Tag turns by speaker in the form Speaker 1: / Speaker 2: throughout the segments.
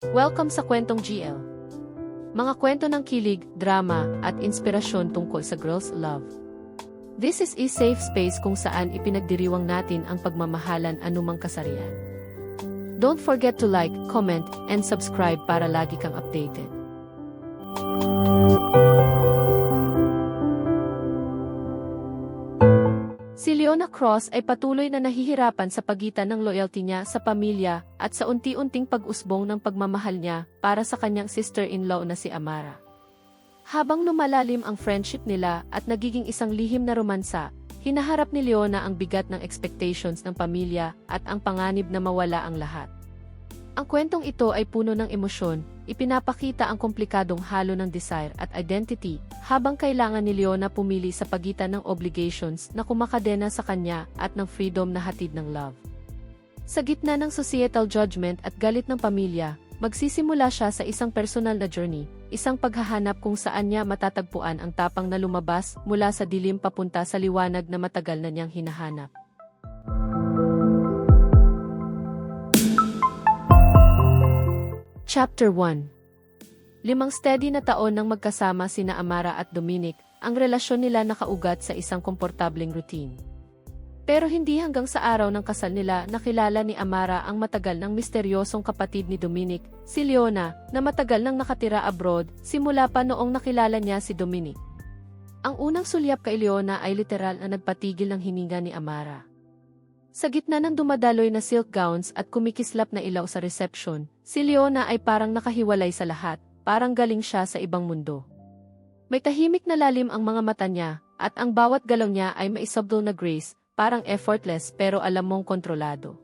Speaker 1: Welcome sa Kwentong GL. Mga kwento ng kilig, drama, at inspirasyon tungkol sa girls' love. This is a safe space kung saan ipinagdiriwang natin ang pagmamahalan anumang kasarian. Don't forget to like, comment, and subscribe para lagi kang updated. Si Leona Cross ay patuloy na nahihirapan sa pagitan ng loyalty niya sa pamilya at sa unti-unting pag-usbong ng pagmamahal niya para sa kanyang sister-in-law na si Amara. Habang lumalalim ang friendship nila at nagiging isang lihim na romansa, hinaharap ni Leona ang bigat ng expectations ng pamilya at ang panganib na mawala ang lahat. Ang kwentong ito ay puno ng emosyon, ipinapakita ang komplikadong halo ng desire at identity, habang kailangan ni Leona pumili sa pagitan ng obligations na kumakadena sa kanya at ng freedom na hatid ng love. Sa gitna ng societal judgment at galit ng pamilya, magsisimula siya sa isang personal na journey, isang paghahanap kung saan niya matatagpuan ang tapang na lumabas mula sa dilim papunta sa liwanag na matagal na niyang hinahanap. Chapter 1 Limang steady na taon nang magkasama sina Amara at Dominic, ang relasyon nila nakaugat sa isang komportableng routine. Pero hindi hanggang sa araw ng kasal nila nakilala ni Amara ang matagal ng misteryosong kapatid ni Dominic, si Leona, na matagal nang nakatira abroad simula pa noong nakilala niya si Dominic. Ang unang sulyap kay Leona ay literal na nagpatigil ng hininga ni Amara. Sa gitna ng dumadaloy na silk gowns at kumikislap na ilaw sa reception, si Leona ay parang nakahiwalay sa lahat, parang galing siya sa ibang mundo. May tahimik na lalim ang mga mata niya, at ang bawat galaw niya ay may subtle na grace, parang effortless pero alam mong kontrolado.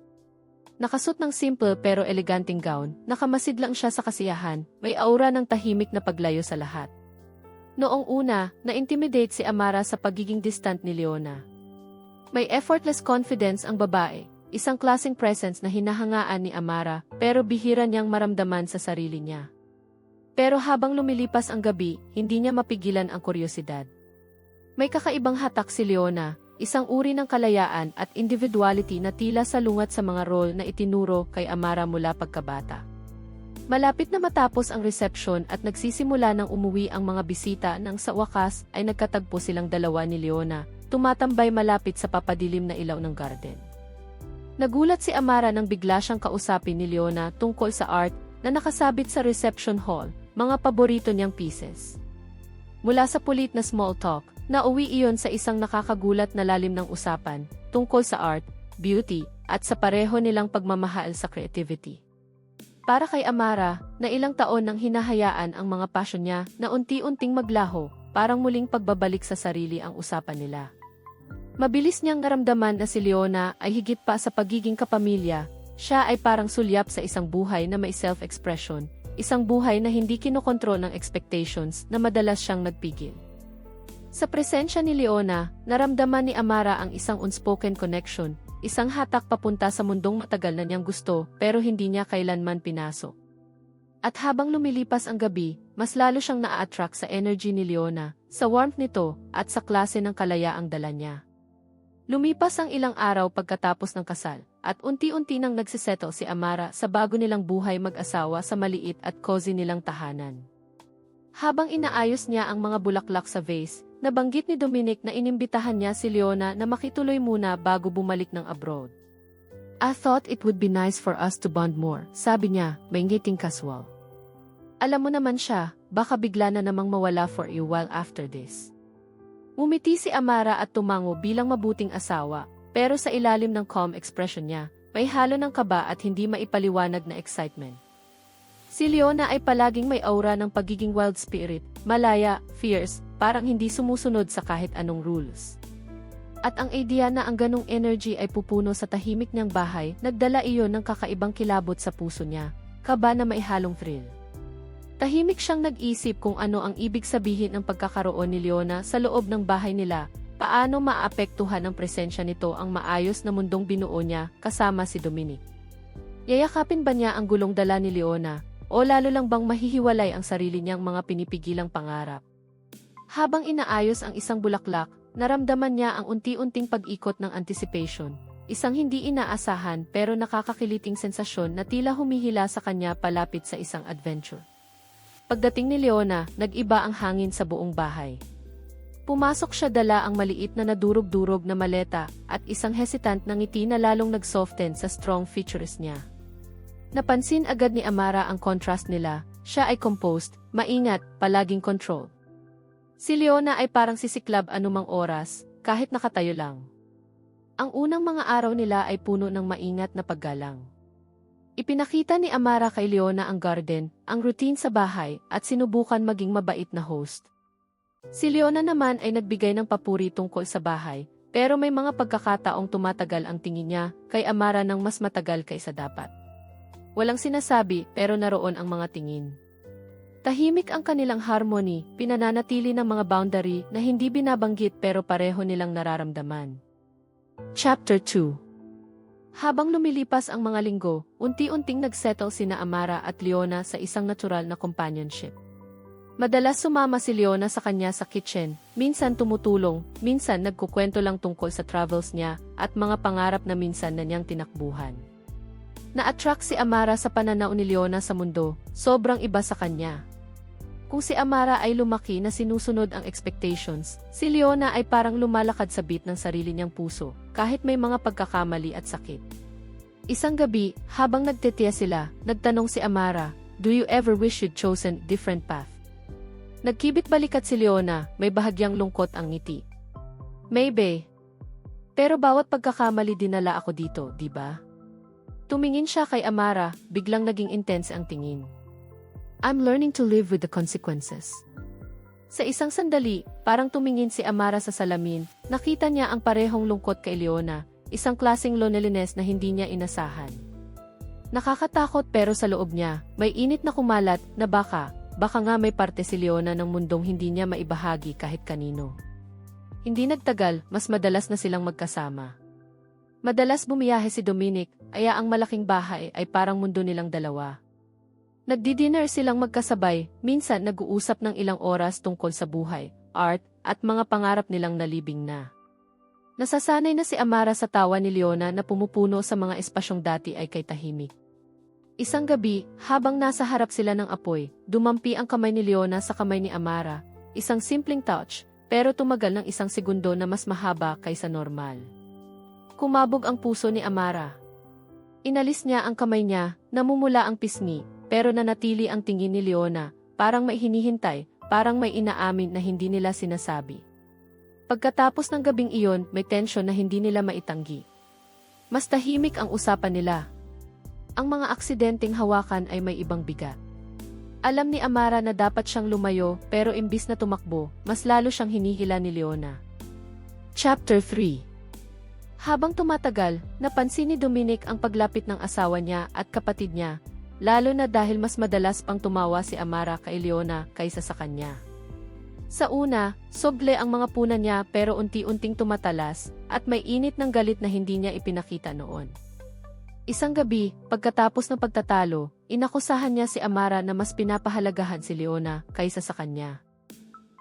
Speaker 1: Nakasot ng simple pero eleganting gown, nakamasid lang siya sa kasiyahan, may aura ng tahimik na paglayo sa lahat. Noong una, na-intimidate si Amara sa pagiging distant ni Leona. May effortless confidence ang babae, isang klaseng presence na hinahangaan ni Amara, pero bihira niyang maramdaman sa sarili niya. Pero habang lumilipas ang gabi, hindi niya mapigilan ang kuryosidad. May kakaibang hatak si Leona, isang uri ng kalayaan at individuality na tila salungat sa mga role na itinuro kay Amara mula pagkabata. Malapit na matapos ang reception at nagsisimula ng umuwi ang mga bisita nang sa wakas ay nagkatagpo silang dalawa ni Leona, tumatambay malapit sa papadilim na ilaw ng garden. Nagulat si Amara nang bigla siyang kausapin ni Leona tungkol sa art na nakasabit sa reception hall, mga paborito niyang pieces. Mula sa pulit na small talk, nauwi iyon sa isang nakakagulat na lalim ng usapan tungkol sa art, beauty, at sa pareho nilang pagmamahal sa creativity. Para kay Amara, na ilang taon nang hinahayaan ang mga passion niya na unti-unting maglaho, parang muling pagbabalik sa sarili ang usapan nila. Mabilis niyang naramdaman na si Leona ay higit pa sa pagiging kapamilya, siya ay parang sulyap sa isang buhay na may self-expression, isang buhay na hindi kinokontrol ng expectations na madalas siyang nagpigil. Sa presensya ni Leona, naramdaman ni Amara ang isang unspoken connection, isang hatak papunta sa mundong matagal na niyang gusto pero hindi niya kailanman pinasok. At habang lumilipas ang gabi, mas lalo siyang naa-attract sa energy ni Leona, sa warmth nito, at sa klase ng kalayaang dala niya. Lumipas ang ilang araw pagkatapos ng kasal, at unti-unti nang nagsisettle si Amara sa bago nilang buhay mag-asawa sa maliit at cozy nilang tahanan. Habang inaayos niya ang mga bulaklak sa vase, nabanggit ni Dominic na inimbitahan niya si Leona na makituloy muna bago bumalik ng abroad. I thought it would be nice for us to bond more, sabi niya, may ngiting casual. Alam mo naman siya, baka bigla na namang mawala for a while after this. Umiti si Amara at tumango bilang mabuting asawa, pero sa ilalim ng calm expression niya, may halo ng kaba at hindi maipaliwanag na excitement. Si Leona ay palaging may aura ng pagiging wild spirit, malaya, fierce, parang hindi sumusunod sa kahit anong rules. At ang idea na ang ganong energy ay pupuno sa tahimik niyang bahay, nagdala iyon ng kakaibang kilabot sa puso niya, kaba na may halong thrill. Tahimik siyang nag-isip kung ano ang ibig sabihin ng pagkakaroon ni Leona sa loob ng bahay nila, paano maapektuhan ng presensya nito ang maayos na mundong binuo niya kasama si Dominic. Yayakapin ba niya ang gulong dala ni Leona, o lalo lang bang mahihiwalay ang sarili niyang mga pinipigilang pangarap? Habang inaayos ang isang bulaklak, naramdaman niya ang unti-unting pag-ikot ng anticipation, isang hindi inaasahan pero nakakakiliting sensasyon na tila humihila sa kanya palapit sa isang adventure. Pagdating ni Leona, nag-iba ang hangin sa buong bahay. Pumasok siya dala ang maliit na nadurog-durog na maleta at isang hesitant na ngiti na lalong nag-soften sa strong features niya. Napansin agad ni Amara ang contrast nila, siya ay composed, maingat, palaging control. Si Leona ay parang sisiklab anumang oras, kahit nakatayo lang. Ang unang mga araw nila ay puno ng maingat na paggalang. Ipinakita ni Amara kay Leona ang garden, ang routine sa bahay, at sinubukan maging mabait na host. Si Leona naman ay nagbigay ng papuri tungkol sa bahay, pero may mga pagkakataong tumatagal ang tingin niya kay Amara ng mas matagal kaysa dapat. Walang sinasabi pero naroon ang mga tingin. Tahimik ang kanilang harmony, pinananatili ng mga boundary na hindi binabanggit pero pareho nilang nararamdaman. Chapter 2 Habang lumilipas ang mga linggo, unti-unting nagsettle sina Amara at Leona sa isang natural na companionship. Madalas sumama si Leona sa kanya sa kitchen, minsan tumutulong, minsan nagkukwento lang tungkol sa travels niya at mga pangarap na minsan na niyang tinakbuhan. Na-attract si Amara sa pananaw ni Leona sa mundo, sobrang iba sa kanya. Kung si Amara ay lumaki na sinusunod ang expectations, si Leona ay parang lumalakad sa beat ng sarili niyang puso, kahit may mga pagkakamali at sakit. Isang gabi, habang nagtitiya sila, nagtanong si Amara, Do you ever wish you'd chosen different path? Nagkibit balikat si Leona, may bahagyang lungkot ang ngiti. Maybe. Pero bawat pagkakamali dinala ako dito, di ba? Tumingin siya kay Amara, biglang naging intense ang tingin. I'm learning to live with the consequences. Sa isang sandali, parang tumingin si Amara sa salamin, nakita niya ang parehong lungkot kay Leona, isang klaseng loneliness na hindi niya inasahan. Nakakatakot pero sa loob niya, may init na kumalat na baka, baka nga may parte si Leona ng mundong hindi niya maibahagi kahit kanino. Hindi nagtagal, mas madalas na silang magkasama. Madalas bumiyahe si Dominic, aya ang malaking bahay ay parang mundo nilang dalawa. Nagdi-dinner silang magkasabay, minsan nag-uusap ng ilang oras tungkol sa buhay, art, at mga pangarap nilang nalibing na. Nasasanay na si Amara sa tawa ni Leona na pumupuno sa mga espasyong dati ay kay tahimik. Isang gabi, habang nasa harap sila ng apoy, dumampi ang kamay ni Leona sa kamay ni Amara, isang simpleng touch, pero tumagal ng isang segundo na mas mahaba kaysa normal. Kumabog ang puso ni Amara. Inalis niya ang kamay niya, namumula ang pisngi, pero nanatili ang tingin ni Leona, parang may hinihintay, parang may inaamin na hindi nila sinasabi. Pagkatapos ng gabing iyon, may tensyon na hindi nila maitanggi. Mas tahimik ang usapan nila, ang mga aksidenteng hawakan ay may ibang bigat. Alam ni Amara na dapat siyang lumayo pero imbis na tumakbo, mas lalo siyang hinihila ni Leona. Chapter 3 Habang tumatagal, napansin ni Dominic ang paglapit ng asawa niya at kapatid niya, lalo na dahil mas madalas pang tumawa si Amara kay Leona kaysa sa kanya. Sa una, soble ang mga puna niya pero unti-unting tumatalas at may init ng galit na hindi niya ipinakita noon. Isang gabi, pagkatapos ng pagtatalo, inakusahan niya si Amara na mas pinapahalagahan si Leona kaysa sa kanya.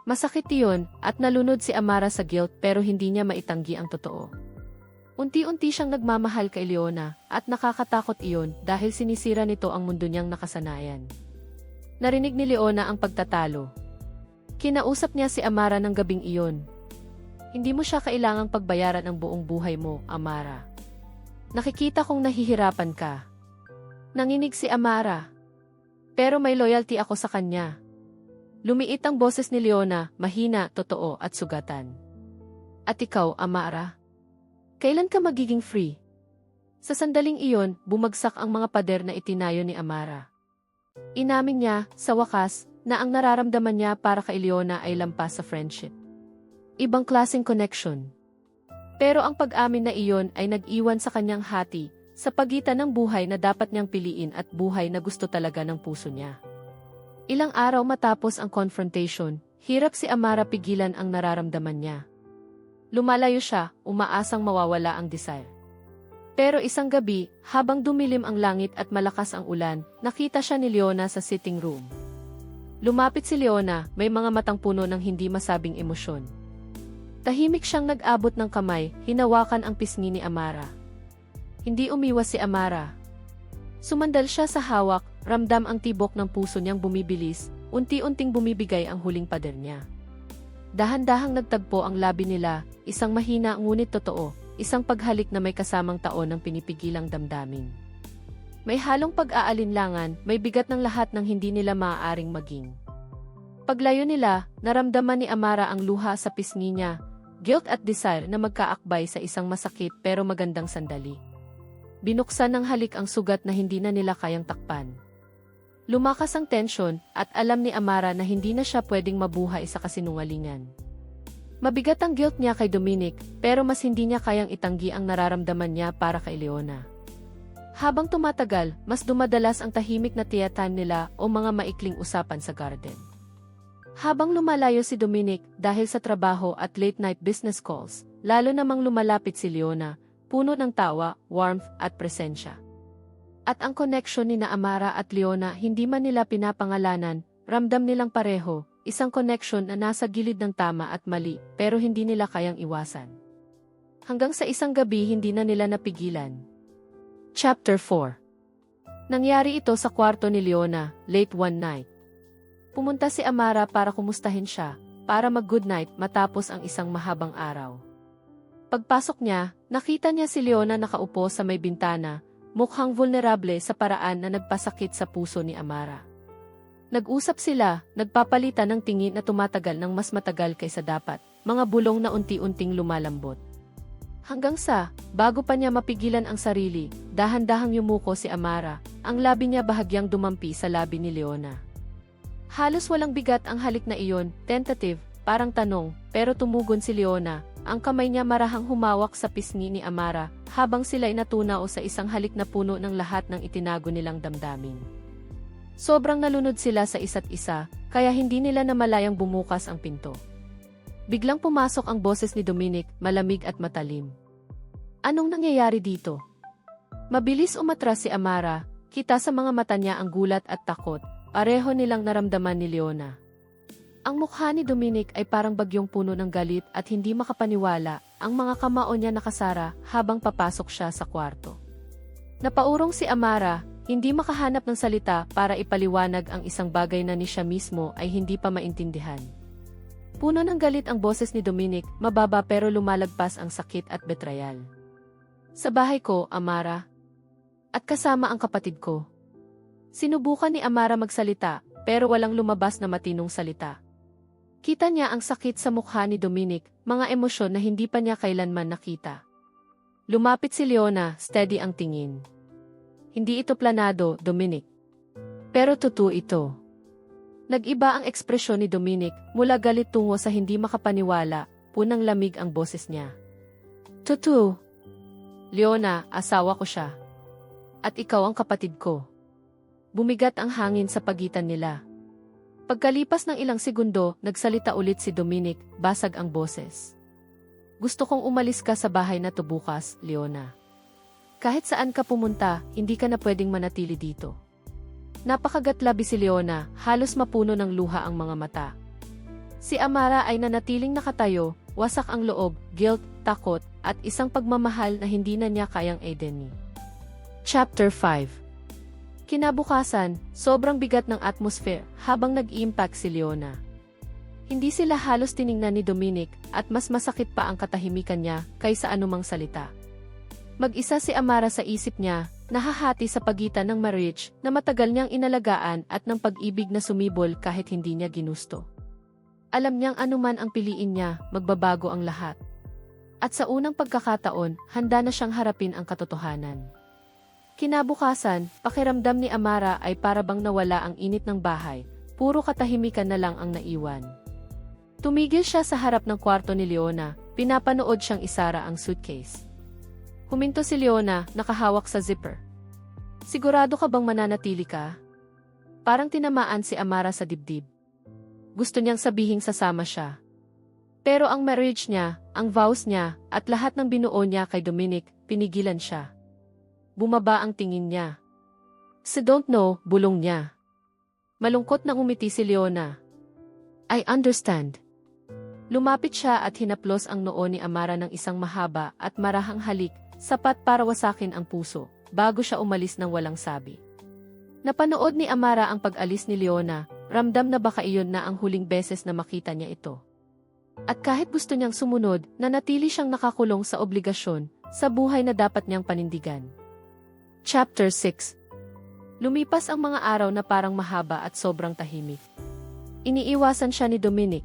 Speaker 1: Masakit iyon at nalunod si Amara sa guilt pero hindi niya maitanggi ang totoo. Unti-unti siyang nagmamahal kay Leona at nakakatakot iyon dahil sinisira nito ang mundo niyang nakasanayan. Narinig ni Leona ang pagtatalo. Kinausap niya si Amara ng gabing iyon. Hindi mo siya kailangang pagbayaran ang buong buhay mo, Amara. Nakikita kong nahihirapan ka. Nanginig si Amara. Pero may loyalty ako sa kanya. Lumiit ang boses ni Leona, mahina, totoo at sugatan. At ikaw, Amara? Kailan ka magiging free? Sa sandaling iyon, bumagsak ang mga pader na itinayo ni Amara. Inamin niya, sa wakas, na ang nararamdaman niya para kay Leona ay lampas sa friendship. Ibang klaseng connection. Pero ang pag-amin na iyon ay nag-iwan sa kanyang hati, sa pagitan ng buhay na dapat niyang piliin at buhay na gusto talaga ng puso niya. Ilang araw matapos ang confrontation, hirap si Amara pigilan ang nararamdaman niya. Lumalayo siya, umaasang mawawala ang desire. Pero isang gabi, habang dumilim ang langit at malakas ang ulan, nakita siya ni Leona sa sitting room. Lumapit si Leona, may mga matang puno ng hindi masabing emosyon. Tahimik siyang nag-abot ng kamay, hinawakan ang pisngi ni Amara. Hindi umiwas si Amara. Sumandal siya sa hawak, ramdam ang tibok ng puso niyang bumibilis, unti-unting bumibigay ang huling pader niya. Dahan-dahang nagtagpo ang labi nila, isang mahina ngunit totoo, isang paghalik na may kasamang taon ng pinipigilang damdamin. May halong pag-aalinlangan, may bigat ng lahat ng hindi nila maaaring maging. Paglayo nila, naramdaman ni Amara ang luha sa pisngi niya, guilt at desire na magkaakbay sa isang masakit pero magandang sandali. Binuksan ng halik ang sugat na hindi na nila kayang takpan. Lumakas ang tensyon at alam ni Amara na hindi na siya pwedeng mabuhay sa kasinungalingan. Mabigat ang guilt niya kay Dominic pero mas hindi niya kayang itanggi ang nararamdaman niya para kay Leona. Habang tumatagal, mas dumadalas ang tahimik na tiyatan nila o mga maikling usapan sa garden. Habang lumalayo si Dominic dahil sa trabaho at late-night business calls, lalo namang lumalapit si Leona, puno ng tawa, warmth at presensya. At ang connection ni na Amara at Leona hindi man nila pinapangalanan, ramdam nilang pareho, isang connection na nasa gilid ng tama at mali, pero hindi nila kayang iwasan. Hanggang sa isang gabi hindi na nila napigilan. Chapter 4 Nangyari ito sa kwarto ni Leona, late one night. Pumunta si Amara para kumustahin siya, para mag-good night matapos ang isang mahabang araw. Pagpasok niya, nakita niya si Leona nakaupo sa may bintana, mukhang vulnerable sa paraan na nagpasakit sa puso ni Amara. Nag-usap sila, nagpapalitan ng tingin na tumatagal ng mas matagal kaysa dapat, mga bulong na unti-unting lumalambot. Hanggang sa, bago pa niya mapigilan ang sarili, dahan-dahang yumuko si Amara, ang labi niya bahagyang dumampi sa labi ni Leona. Halos walang bigat ang halik na iyon, tentative, parang tanong, pero tumugon si Leona, ang kamay niya marahang humawak sa pisngi ni Amara, habang sila'y natunaw sa isang halik na puno ng lahat ng itinago nilang damdamin. Sobrang nalunod sila sa isa't isa, kaya hindi nila namalayang bumukas ang pinto. Biglang pumasok ang boses ni Dominic, malamig at matalim. Anong nangyayari dito? Mabilis umatras si Amara, kita sa mga mata niya ang gulat at takot, pareho nilang naramdaman ni Leona. Ang mukha ni Dominic ay parang bagyong puno ng galit at hindi makapaniwala, ang mga kamao niya nakasara habang papasok siya sa kwarto. Napaurong si Amara, hindi makahanap ng salita para ipaliwanag ang isang bagay na ni siya mismo ay hindi pa maintindihan. Puno ng galit ang boses ni Dominic, mababa pero lumalagpas ang sakit at betrayal. Sa bahay ko, Amara. At kasama ang kapatid ko. Sinubukan ni Amara magsalita, pero walang lumabas na matinong salita. Kita niya ang sakit sa mukha ni Dominic, mga emosyon na hindi pa niya kailanman nakita. Lumapit si Leona, steady ang tingin. Hindi ito planado, Dominic. Pero totoo ito. Nag-iba ang ekspresyon ni Dominic, mula galit tungo sa hindi makapaniwala, punang lamig ang boses niya. Totoo. Leona, asawa ko siya. At ikaw ang kapatid ko. Bumigat ang hangin sa pagitan nila. Pagkalipas ng ilang segundo, nagsalita ulit si Dominic, basag ang boses. Gusto kong umalis ka sa bahay na to bukas, Leona. Kahit saan ka pumunta, hindi ka na pwedeng manatili dito. Napakagatlabi si Leona, halos mapuno ng luha ang mga mata. Si Amara ay nanatiling nakatayo, wasak ang loob, guilt, takot, at isang pagmamahal na hindi na niya kayang edeni. Chapter 5 Kinabukasan, sobrang bigat ng atmosphere habang nag-impact si Leona. Hindi sila halos tiningnan ni Dominic at mas masakit pa ang katahimikan niya kaysa anumang salita. Mag-isa si Amara sa isip niya, nahahati sa pagitan ng marriage na matagal niyang inalagaan at ng pag-ibig na sumibol kahit hindi niya ginusto. Alam niyang anuman ang piliin niya, magbabago ang lahat. At sa unang pagkakataon, handa na siyang harapin ang katotohanan. Kinabukasan, pakiramdam ni Amara ay parabang nawala ang init ng bahay, puro katahimikan na lang ang naiwan. Tumigil siya sa harap ng kwarto ni Leona, pinapanood siyang isara ang suitcase. Huminto si Leona, nakahawak sa zipper. Sigurado ka bang mananatili ka? Parang tinamaan si Amara sa dibdib. Gusto niyang sabihing sasama siya. Pero ang marriage niya, ang vows niya, at lahat ng binuo niya kay Dominic, pinigilan siya. Bumaba ang tingin niya. Si don't know, bulong niya. Malungkot na umiti si Leona. I understand. Lumapit siya at hinaplos ang noo ni Amara ng isang mahaba at marahang halik, sapat para wasakin ang puso, bago siya umalis ng walang sabi. Napanood ni Amara ang pag-alis ni Leona, ramdam na baka iyon na ang huling beses na makita niya ito. At kahit gusto niyang sumunod, nanatili siyang nakakulong sa obligasyon, sa buhay na dapat niyang panindigan. Chapter 6 Lumipas ang mga araw na parang mahaba at sobrang tahimik. Iniiwasan siya ni Dominic.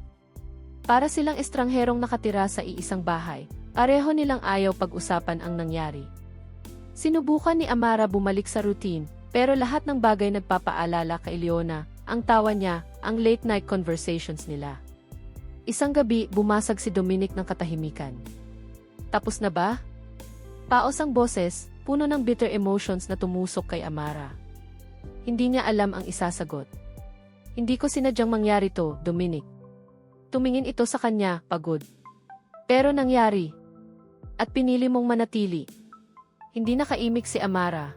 Speaker 1: Para silang estrangherong nakatira sa iisang bahay, pareho nilang ayaw pag-usapan ang nangyari. Sinubukan ni Amara bumalik sa routine, pero lahat ng bagay nagpapaalala kay Leona, ang tawa niya, ang late night conversations nila. Isang gabi, bumasag si Dominic ng katahimikan. Tapos na ba? Paos ang boses, puno ng bitter emotions na tumusok kay Amara. Hindi niya alam ang isasagot. Hindi ko sinadyang mangyari to, Dominic. Tumingin ito sa kanya, pagod. Pero nangyari. At pinili mong manatili. Hindi nakaimik si Amara.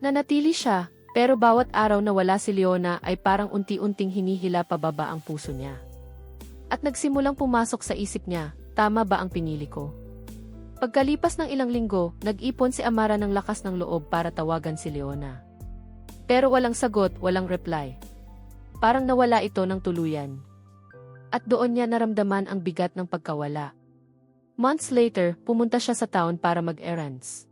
Speaker 1: Nanatili siya, pero bawat araw na wala si Leona ay parang unti-unting hinihila pababa ang puso niya. At nagsimulang pumasok sa isip niya, tama ba ang pinili ko? Pagkalipas ng ilang linggo, nag-ipon si Amara ng lakas ng loob para tawagan si Leona. Pero walang sagot, walang reply. Parang nawala ito ng tuluyan. At doon niya naramdaman ang bigat ng pagkawala. Months later, pumunta siya sa town para mag-errands.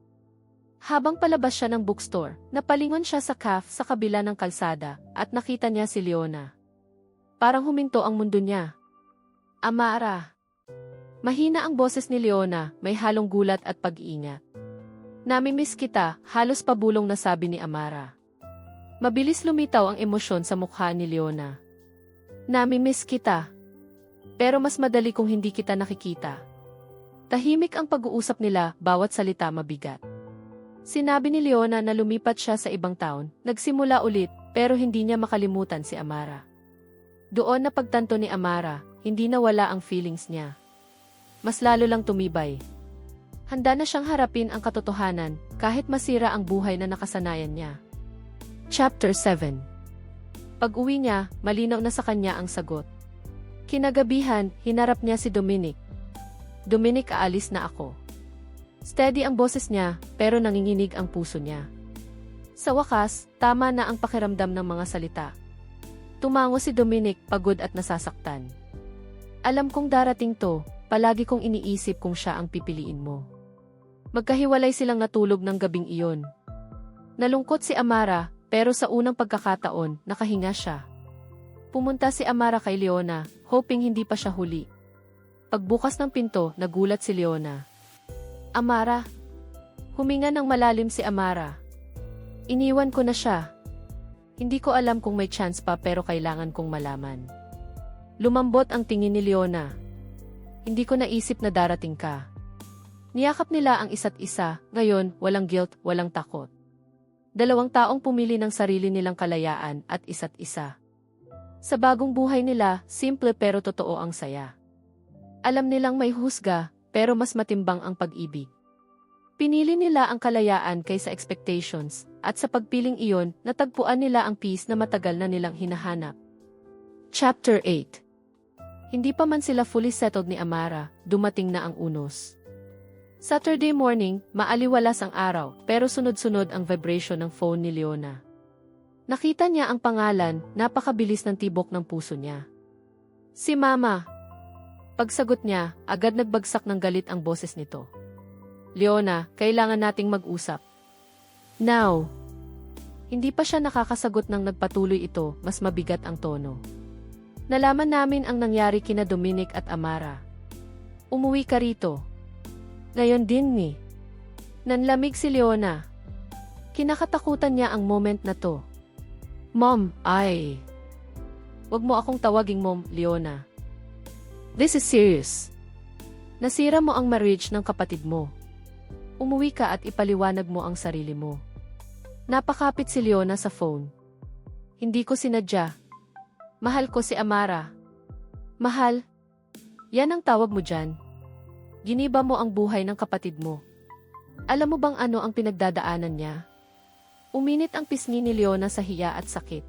Speaker 1: Habang palabas siya ng bookstore, napalingon siya sa caf sa kabila ng kalsada at nakita niya si Leona. Parang huminto ang mundo niya. Amara. Mahina ang boses ni Leona, may halong gulat at pag-iingat. Namimiss kita, halos pabulong na sabi ni Amara. Mabilis lumitaw ang emosyon sa mukha ni Leona. Namimiss kita. Pero mas madali kung hindi kita nakikita. Tahimik ang pag-uusap nila, bawat salita mabigat. Sinabi ni Leona na lumipat siya sa ibang town, nagsimula ulit, pero hindi niya makalimutan si Amara. Doon na pagtanto ni Amara, hindi na wala ang feelings niya. Mas lalo lang tumibay. Handa na siyang harapin ang katotohanan, kahit masira ang buhay na nakasanayan niya. Chapter 7 Pag-uwi niya, malinaw na sa kanya ang sagot. Kinagabihan, hinarap niya si Dominic. Dominic, aalis na ako. Steady ang boses niya, pero nanginginig ang puso niya. Sa wakas, tama na ang pakiramdam ng mga salita. Tumango si Dominic, pagod at nasasaktan. Alam kong darating to, palagi kong iniisip kung siya ang pipiliin mo. Magkahiwalay silang natulog ng gabing iyon. Nalungkot si Amara, pero sa unang pagkakataon, nakahinga siya. Pumunta si Amara kay Leona, hoping hindi pa siya huli. Pagbukas ng pinto, nagulat si Leona. Amara. Huminga ng malalim si Amara. Iniwan ko na siya. Hindi ko alam kung may chance pa pero kailangan kong malaman. Lumambot ang tingin ni Leona. Hindi ko naisip na darating ka. Niyakap nila ang isa't isa, ngayon, walang guilt, walang takot. Dalawang taong pumili ng sarili nilang kalayaan at isa't isa. Sa bagong buhay nila, simple pero totoo ang saya. Alam nilang may husga, pero mas matimbang ang pag-ibig. Pinili nila ang kalayaan kaysa expectations, at sa pagpiling iyon, natagpuan nila ang peace na matagal na nilang hinahanap. Chapter 8 Hindi pa man sila fully settled ni Amara, dumating na ang unos. Saturday morning, maaliwalas ang araw, pero sunod-sunod ang vibration ng phone ni Leona. Nakita niya ang pangalan, napakabilis ng tibok ng puso niya. Si Mama. Pagsagot niya, agad nagbagsak ng galit ang boses nito. Leona, kailangan nating mag-usap. Now. Hindi pa siya nakakasagot ng nagpatuloy ito, mas mabigat ang tono. Nalaman namin ang nangyari kina Dominic at Amara. Umuwi ka rito. Ngayon din ni. Nanlamig si Leona. Kinakatakutan niya ang moment na to. Mom, ay. Huwag mo akong tawaging mom, Leona. This is serious. Nasira mo ang marriage ng kapatid mo. Umuwi ka at ipaliwanag mo ang sarili mo. Napakapit si Leona sa phone. Hindi ko sinadya. Mahal ko si Amara. Mahal? Yan ang tawag mo dyan. Giniba mo ang buhay ng kapatid mo. Alam mo bang ano ang pinagdadaanan niya? Uminit ang pisngi ni Leona sa hiya at sakit.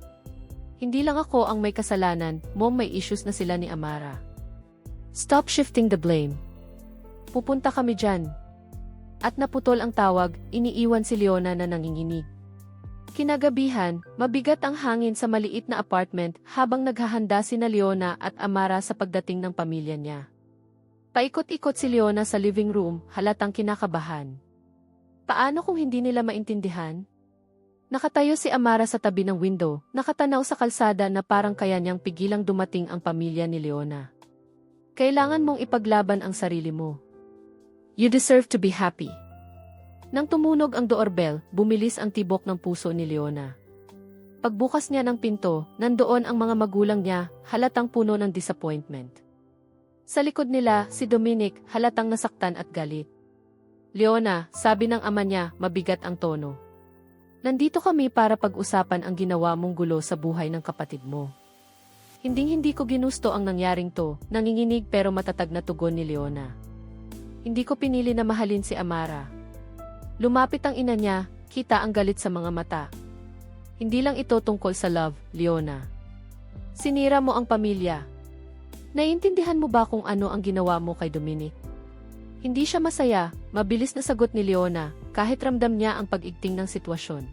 Speaker 1: Hindi lang ako ang may kasalanan, mom may issues na sila ni Amara. Stop shifting the blame. Pupunta kami dyan. At naputol ang tawag, iniiwan si Leona na nanginginig. Kinagabihan, mabigat ang hangin sa maliit na apartment habang naghahanda sina Leona at Amara sa pagdating ng pamilya niya. Paikot-ikot si Leona sa living room, halatang kinakabahan. Paano kung hindi nila maintindihan? Nakatayo si Amara sa tabi ng window, nakatanaw sa kalsada na parang kaya niyang pigilang dumating ang pamilya ni Leona. Kailangan mong ipaglaban ang sarili mo. You deserve to be happy. Nang tumunog ang doorbell, bumilis ang tibok ng puso ni Leona. Pagbukas niya ng pinto, nandoon ang mga magulang niya, halatang puno ng disappointment. Sa likod nila, si Dominic, halatang nasaktan at galit. Leona, sabi ng ama niya, mabigat ang tono. Nandito kami para pag-usapan ang ginawa mong gulo sa buhay ng kapatid mo. Hinding-hindi ko ginusto ang nangyaring to, nanginginig pero matatag na tugon ni Leona. Hindi ko pinili na mahalin si Amara. Lumapit ang ina niya, kita ang galit sa mga mata. Hindi lang ito tungkol sa love, Leona. Sinira mo ang pamilya. Naiintindihan mo ba kung ano ang ginawa mo kay Dominic? Hindi siya masaya, mabilis na sagot ni Leona, kahit ramdam niya ang pag-igting ng sitwasyon.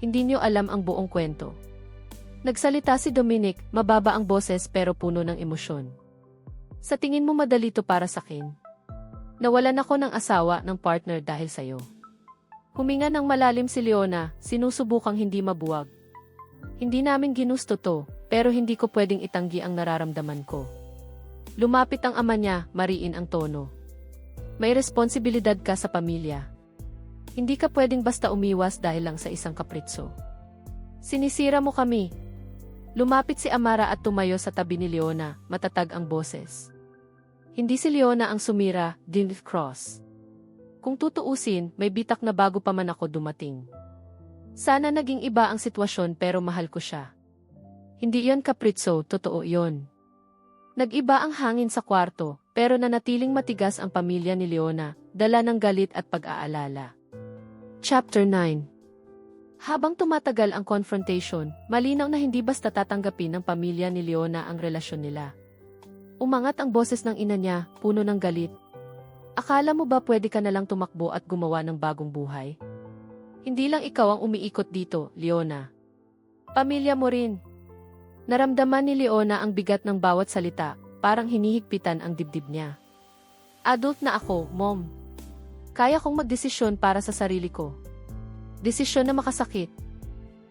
Speaker 1: Hindi niyo alam ang buong kwento. Nagsalita si Dominic, mababa ang boses pero puno ng emosyon. Sa tingin mo madali to para sa akin? Nawalan ako ng asawa ng partner dahil sa'yo. Huminga ng malalim si Leona, sinusubukang hindi mabuwag. Hindi namin ginusto to, pero hindi ko pwedeng itanggi ang nararamdaman ko. Lumapit ang ama niya, mariin ang tono. May responsibilidad ka sa pamilya. Hindi ka pwedeng basta umiwas dahil lang sa isang kapritso. Sinisira mo kami. Lumapit si Amara at tumayo sa tabi ni Leona, matatag ang boses. Hindi si Leona ang sumira, din cross. Kung tutuusin, may bitak na bago pa man ako dumating. Sana naging iba ang sitwasyon pero mahal ko siya. Hindi yon kapritso, totoo yon. Nag-iba ang hangin sa kwarto, pero nanatiling matigas ang pamilya ni Leona, dala ng galit at pag-aalala. Chapter 9 Habang tumatagal ang confrontation, malinaw na hindi basta tatanggapin ng pamilya ni Leona ang relasyon nila. Umangat ang boses ng ina niya, puno ng galit. Akala mo ba pwede ka na lang tumakbo at gumawa ng bagong buhay? Hindi lang ikaw ang umiikot dito, Leona. Pamilya mo rin. Naramdaman ni Leona ang bigat ng bawat salita, parang hinihigpitan ang dibdib niya. Adult na ako, mom. Kaya kong magdesisyon para sa sarili ko. Desisyon na makasakit.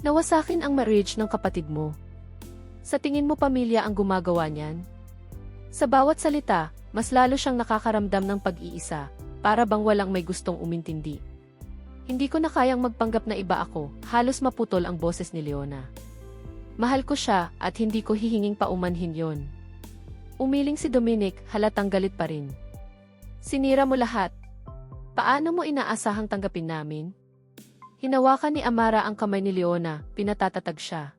Speaker 1: Nawasakin ang marriage ng kapatid mo. Sa tingin mo pamilya ang gumagawa niyan? Sa bawat salita, mas lalo siyang nakakaramdam ng pag-iisa, para bang walang may gustong umintindi. Hindi ko na kayang magpanggap na iba ako, halos maputol ang boses ni Leona. Mahal ko siya at hindi ko hihinging paumanhin yon. Umiling si Dominic, halatang galit pa rin. Sinira mo lahat. Paano mo inaasahang tanggapin namin? Hinawakan ni Amara ang kamay ni Leona, pinatatatag siya.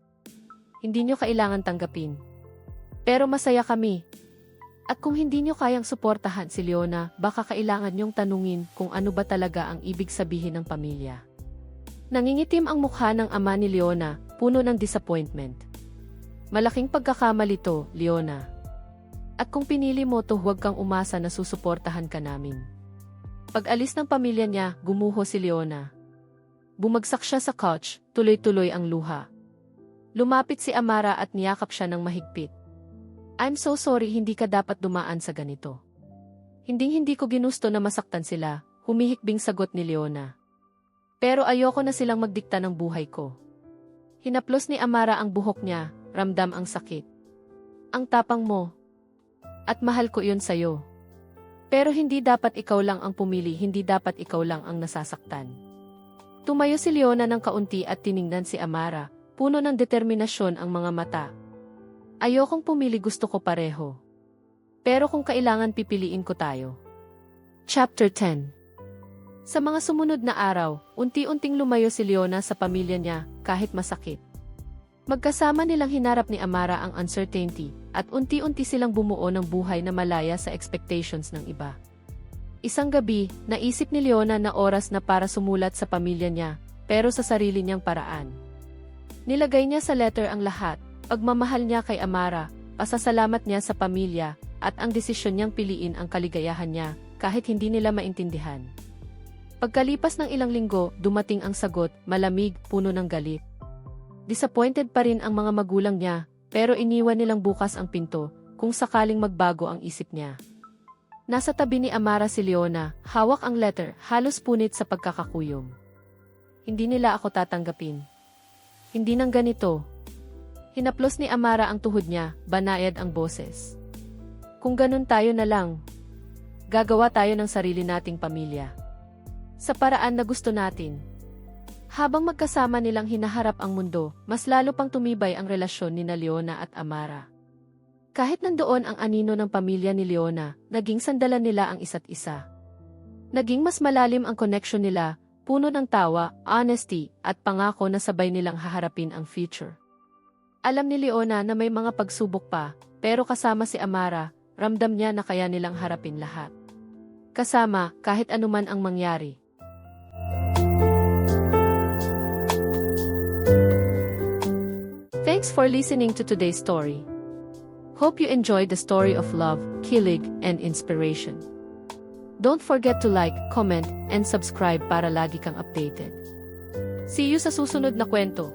Speaker 1: Hindi niyo kailangan tanggapin. Pero masaya kami. At kung hindi niyo kayang suportahan si Leona, baka kailangan niyong tanungin kung ano ba talaga ang ibig sabihin ng pamilya. Nangingitim ang mukha ng ama ni Leona, puno ng disappointment. Malaking pagkakamali to, Leona. At kung pinili mo to huwag kang umasa na susuportahan ka namin. Pag alis ng pamilya niya, gumuho si Leona. Bumagsak siya sa couch, tuloy-tuloy ang luha. Lumapit si Amara at niyakap siya ng mahigpit. I'm so sorry hindi ka dapat dumaan sa ganito. Hinding-hindi ko ginusto na masaktan sila, humihikbing sagot ni Leona. Pero ayoko na silang magdikta ng buhay ko. Hinaplos ni Amara ang buhok niya, ramdam ang sakit. Ang tapang mo. At mahal ko iyon sa'yo. Pero hindi dapat ikaw lang ang pumili, hindi dapat ikaw lang ang nasasaktan. Tumayo si Leona ng kaunti at tiningnan si Amara, puno ng determinasyon ang mga mata. Ayokong pumili gusto ko pareho. Pero kung kailangan pipiliin ko tayo. Chapter 10 Sa mga sumunod na araw, unti-unting lumayo si Leona sa pamilya niya, kahit masakit. Magkasama nilang hinarap ni Amara ang uncertainty, at unti-unti silang bumuo ng buhay na malaya sa expectations ng iba. Isang gabi, naisip ni Leona na oras na para sumulat sa pamilya niya, pero sa sarili niyang paraan. Nilagay niya sa letter ang lahat, pagmamahal niya kay Amara, pasasalamat niya sa pamilya, at ang desisyon niyang piliin ang kaligayahan niya, kahit hindi nila maintindihan. Pagkalipas ng ilang linggo, dumating ang sagot, malamig, puno ng galit. Disappointed pa rin ang mga magulang niya, pero iniwan nilang bukas ang pinto, kung sakaling magbago ang isip niya. Nasa tabi ni Amara si Leona, hawak ang letter, halos punit sa pagkakakuyom. Hindi nila ako tatanggapin. Hindi nang ganito. Hinaplos ni Amara ang tuhod niya, banayad ang boses. Kung ganun tayo na lang, gagawa tayo ng sarili nating pamilya. Sa paraan na gusto natin. Habang magkasama nilang hinaharap ang mundo, mas lalo pang tumibay ang relasyon ni na Leona at Amara. Kahit nandoon ang anino ng pamilya ni Leona, naging sandalan nila ang isa't isa. Naging mas malalim ang connection nila, puno ng tawa, honesty, at pangako na sabay nilang haharapin ang future. Alam ni Leona na may mga pagsubok pa, pero kasama si Amara, ramdam niya na kaya nilang harapin lahat. Kasama, kahit anuman ang mangyari. Thanks for listening to today's story. Hope you enjoyed the story of love, kilig, and inspiration. Don't forget to like, comment, and subscribe para lagi kang updated. See you sa susunod na kwento.